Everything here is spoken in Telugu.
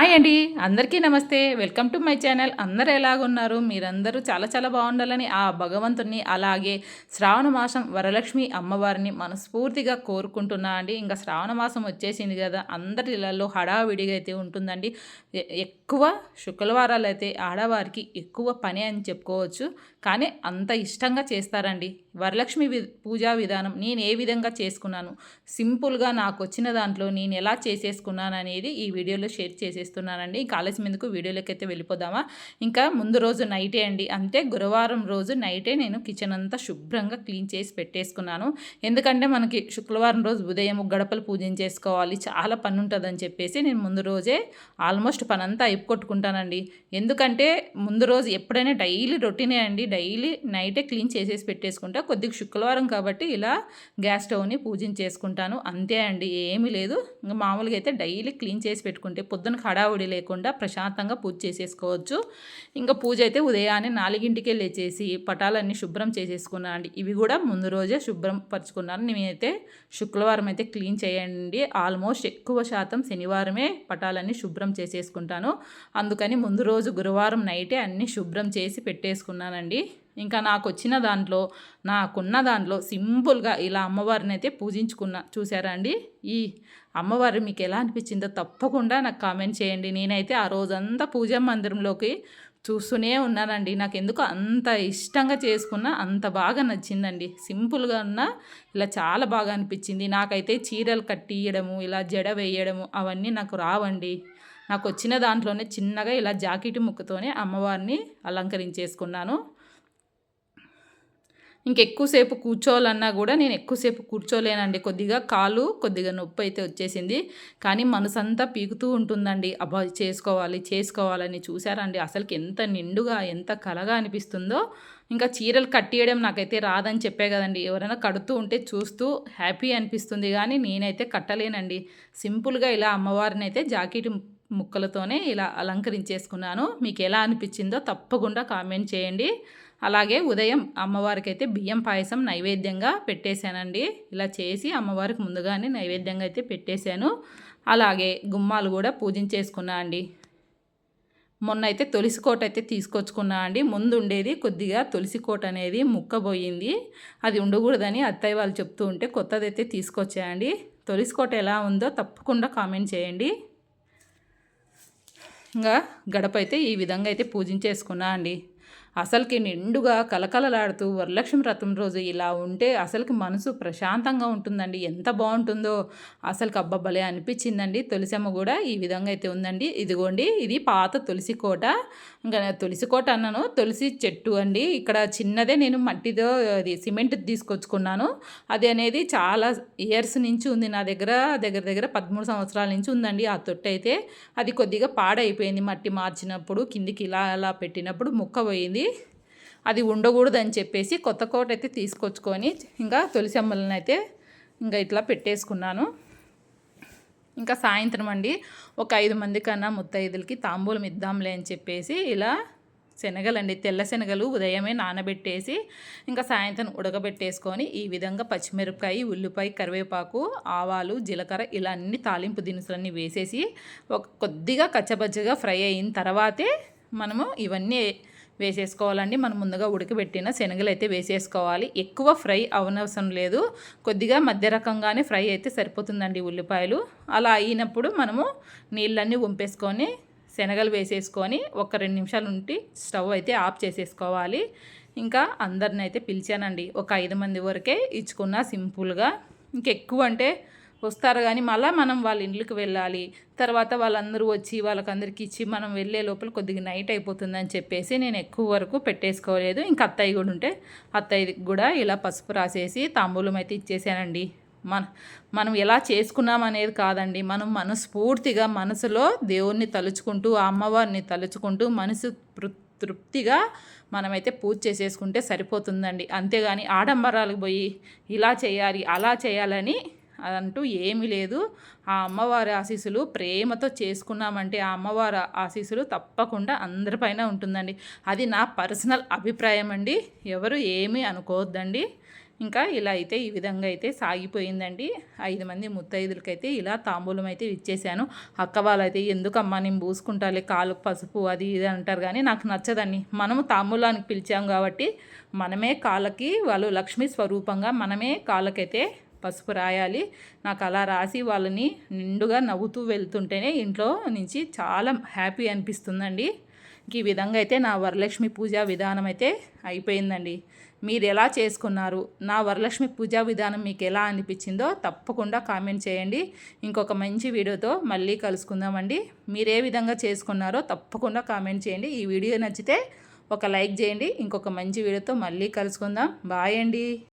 హాయ్ అండి అందరికీ నమస్తే. Welcome to my channel. అందరూ ఎలాగున్నారు? మీరందరూ చాలా చాలా బాగుండాలని ఆ భగవంతుని అలాగే శ్రావణ మాసం వరలక్ష్మి అమ్మవారిని మనస్ఫూర్తిగా కోరుకుంటున్నా అండి. ఇంకా శ్రావణ మాసం వచ్చేసింది కదా అందరి ఇళ్ళలో హడావిడిగా అయితే ఉంటుందండి. ఎక్కువ శుక్రవారాలు అయితే ఆడవారికి ఎక్కువ పని అని చెప్పుకోవచ్చు. కానీ అంత ఇష్టంగా చేస్తారండి. వరలక్ష్మి వి పూజా విధానం నేను ఏ విధంగా చేసుకున్నాను సింపుల్గా నాకు వచ్చిన దాంట్లో నేను ఎలా చేసేసుకున్నాను అనేది ఈ వీడియోలో షేర్ చేసేస్తున్నానండి. ఇంకా ఆలస్యం ఎందుకు వీడియోలోకి అయితే వెళ్ళిపోదామా? ఇంకా ముందు రోజు నైటే అండి. అంటే గురువారం రోజు నైటే నేను కిచెన్ అంతా శుభ్రంగా క్లీన్ చేసి పెట్టేసుకున్నాను. ఎందుకంటే మనకి శుక్రవారం రోజు ఉదయం గడపలు పూజించేసుకోవాలి చాలా పని ఉంటుందని చెప్పేసి నేను ముందు రోజే ఆల్మోస్ట్ పని అంతా అయిపోగొట్టుకుంటానండి ఎందుకంటే ముందు రోజు ఎప్పుడైనా డైలీ రొటీనే అండి. డైలీ నైటే క్లీన్ చేసేసి పెట్టేసుకుంటే కొద్దిగా శుక్రవారం కాబట్టి ఇలా గ్యాస్ స్టవ్ని పూజించేసుకుంటాను అంతే అండి ఏమీ లేదు. ఇంకా మామూలుగా అయితే డైలీ క్లీన్ చేసి పెట్టుకుంటే పొద్దున హడావుడి లేకుండా ప్రశాంతంగా పూజ చేసేసుకోవచ్చు. ఇంకా పూజ అయితే ఉదయాన్నే నాలుగింటికే లేచేసి పటాలన్నీ శుభ్రం చేసేసుకున్నాను అండి. ఇవి కూడా ముందు రోజే శుభ్రం పరుచుకున్నాను. నేనైతే శుక్రవారం అయితే క్లీన్ చేయండి. ఆల్మోస్ట్ ఎక్కువ శాతం శనివారమే పటాలన్నీ శుభ్రం చేసేసుకుంటాను. అందుకని ముందు రోజు గురువారం నైటే అన్నీ శుభ్రం చేసి పెట్టేసుకున్నానండి. ఇంకా నాకు వచ్చిన దాంట్లో నాకున్న దాంట్లో సింపుల్గా ఇలా అమ్మవారిని అయితే పూజించుకున్నా చూసారా అండి? ఈ అమ్మవారు మీకు ఎలా అనిపించిందో తప్పకుండా నాకు కామెంట్ చేయండి. నేనైతే ఆ రోజంతా పూజా మందిరంలోకి చూస్తూనే ఉన్నానండి. నాకు ఎందుకు అంత ఇష్టంగా చేసుకున్న అంత బాగా నచ్చిందండి. సింపుల్గా ఉన్న ఇలా చాలా బాగా అనిపించింది. నాకైతే చీరలు కట్టియడము ఇలా జడ వేయడము అవన్నీ నాకు రావండి. నాకు వచ్చిన దాంట్లోనే చిన్నగా ఇలా జాకెట్ ముక్కతోనే అమ్మవారిని అలంకరించేసుకున్నాను. ఇంకెక్కువసేపు కూర్చోవాలన్నా కూడా నేను ఎక్కువసేపు కూర్చోలేనండి. కొద్దిగా కాలు కొద్దిగా నొప్పి అయితే వచ్చేసింది. కానీ మనసంతా పీకుతూ ఉంటుందండి. అబ్బా చేసుకోవాలి చేసుకోవాలని చూసారండి అసలుకి ఎంత నిండుగా ఎంత కలగా అనిపిస్తుందో. ఇంకా చీరలు కట్టియడం నాకైతే రాదని చెప్పే కదండి. ఎవరైనా కడుతూ ఉంటే చూస్తూ హ్యాపీ అనిపిస్తుంది. కానీ నేనైతే కట్టలేనండి. సింపుల్గా ఇలా అమ్మవారిని అయితే జాకెట్ ముక్కలతోనే ఇలా అలంకరించేసుకున్నాను. మీకు ఎలా అనిపించిందో తప్పకుండా కామెంట్ చేయండి. అలాగే ఉదయం అమ్మవారికి అయితే బియ్యం పాయసం నైవేద్యంగా పెట్టేశానండి. ఇలా చేసి అమ్మవారికి ముందుగానే నైవేద్యంగా అయితే పెట్టేశాను. అలాగే గుమ్మాలు కూడా పూజించేసుకున్నా అండి. మొన్న అయితే తులసి కోట అయితే తీసుకొచ్చుకున్నా అండి. ముందు ఉండేది కొద్దిగా తులసి కోట అనేది ముక్కబోయింది. అది ఉండకూడదని అత్తయ్య వాళ్ళు చెప్తూ ఉంటే కొత్తది అయితే తీసుకొచ్చాయండి. తులసి కోట ఎలా ఉందో తప్పకుండా కామెంట్ చేయండి. ఇంకా గడప అయితే ఈ విధంగా అయితే పూజించేసుకున్నా అండి. అసలుకి నిండుగా కలకలలాడుతూ వరలక్ష్మి వ్రతం రోజు ఇలా ఉంటే అసలుకి మనసు ప్రశాంతంగా ఉంటుందండి. ఎంత బాగుంటుందో అసలుకి అబ్బబ్బలే అనిపించిందండి. తులసమ్మ కూడా ఈ విధంగా అయితే ఉందండి. ఇదిగోండి ఇది పాత తులసి కోట. ఇంకా తులసి కోట అన్నాను. తులసి చెట్టు అండి. ఇక్కడ చిన్నదే నేను మట్టితో అది సిమెంట్ తీసుకొచ్చుకున్నాను. అది అనేది చాలా ఇయర్స్ నుంచి ఉంది. నా దగ్గర దగ్గర దగ్గర పదమూడు సంవత్సరాల నుంచి ఉందండి ఆ తొట్టు అయితే. అది కొద్దిగా పాడైపోయింది. మట్టి మార్చినప్పుడు కిందికి ఇలా అలా పెట్టినప్పుడు ముక్క పోయింది. అది ఉండకూడదని చెప్పేసి కొత్త కోట అయితే తీసుకొచ్చుకొని ఇంకా తులసమ్మలను అయితే ఇంకా ఇట్లా పెట్టేసుకున్నాను. ఇంకా సాయంత్రం అండి ఒక ఐదు మంది కన్నా ముత్తైదులకి తాంబూలం ఇద్దాంలే అని చెప్పేసి ఇలా శనగలండి తెల్ల శనగలు ఉదయమే నానబెట్టేసి ఇంకా సాయంత్రం ఉడకబెట్టేసుకొని ఈ విధంగా పచ్చిమిరపకాయ ఉల్లిపాయ కరివేపాకు ఆవాలు జీలకర్ర ఇలా అన్ని తాలింపు దినుసులన్నీ వేసేసి ఒక కొద్దిగా కచ్చబచ్చగా ఫ్రై అయిన తర్వాతే మనము ఇవన్నీ వేసేసుకోవాలండి. మనం ముందుగా ఉడకబెట్టిన శనగలు అయితే వేసేసుకోవాలి. ఎక్కువ ఫ్రై అవనవసరం లేదు. కొద్దిగా మధ్య రకంగానే ఫ్రై అయితే సరిపోతుందండి ఉల్లిపాయలు. అలా అయినప్పుడు మనము నీళ్ళన్నీ వంపేసుకొని శనగలు వేసేసుకొని ఒక రెండు నిమిషాలు ఉండి స్టవ్ అయితే ఆఫ్ చేసేసుకోవాలి. ఇంకా అందరిని అయితే పిలిచానండి. ఒక ఐదు మంది వరకే ఇచ్చుకున్న సింపుల్గా. ఇంకెక్కువ అంటే వస్తారు కానీ మళ్ళీ మనం వాళ్ళ ఇండ్లకు వెళ్ళాలి. తర్వాత వాళ్ళందరూ వచ్చి వాళ్ళకందరికి ఇచ్చి మనం వెళ్ళే లోపల కొద్దిగా నైట్ అయిపోతుందని చెప్పేసి నేను ఎక్కువ వరకు పెట్టేసుకోలేదు. ఇంకా అత్తయ్య కూడా ఉంటే అత్తయ్యకి కూడా ఇలా పసుపు రాసేసి తాంబూలం అయితే ఇచ్చేసానండి. మన మనం ఎలా చేసుకున్నాం అనేది కాదండి. మనం మనస్ఫూర్తిగా మనసులో దేవుణ్ణి తలుచుకుంటూ ఆ అమ్మవారిని తలుచుకుంటూ మనసు తృప్తిగా మనమైతే పూజ చేసేసుకుంటే సరిపోతుందండి. అంతేగాని ఆడంబరాలకు పోయి ఇలా చేయాలి అలా చేయాలని అంటూ ఏమీ లేదు. ఆ అమ్మవారి ఆశీస్సులు ప్రేమతో చేసుకున్నామంటే ఆ అమ్మవారి ఆశీస్సులు తప్పకుండా అందరిపైన ఉంటుందండి. అది నా పర్సనల్ అభిప్రాయం అండి. ఎవరు ఏమీ అనుకోవద్దండి. ఇంకా ఇలా అయితే ఈ విధంగా అయితే సాగిపోయిందండి. ఐదు మంది ముత్తైదులకైతే ఇలా తాంబూలం అయితే ఇచ్చేసాను అక్క వాళ్ళైతే ఎందుకమ్మా నేను పూసుకుంటాలే కాలు పసుపు అది ఇది అంటారు కానీ నాకు నచ్చదండి. మనము తాంబూలానికి పిలిచాం కాబట్టి మనమే కాళ్ళకి వాళ్ళు లక్ష్మీ స్వరూపంగా మనమే కాళ్ళకైతే పసుపు రాయాలి. నాకు అలా రాసి వాళ్ళని నిండుగా నవ్వుతూ వెళ్తుంటేనే ఇంట్లో నుంచి చాలా హ్యాపీ అనిపిస్తుందండి. ఈ విధంగా అయితే నా వరలక్ష్మి పూజా విధానం అయితే అయిపోయిందండి. మీరు ఎలా చేసుకున్నారు? నా వరలక్ష్మి పూజా విధానం మీకు ఎలా అనిపించిందో తప్పకుండా కామెంట్ చేయండి. ఇంకొక మంచి వీడియోతో మళ్ళీ కలుసుకుందామండి. మీరు ఏ విధంగా చేసుకున్నారో తప్పకుండా కామెంట్ చేయండి. ఈ వీడియో నచ్చితే ఒక లైక్ చేయండి. ఇంకొక మంచి వీడియోతో మళ్ళీ కలుసుకుందాం. బాయ్ అండి.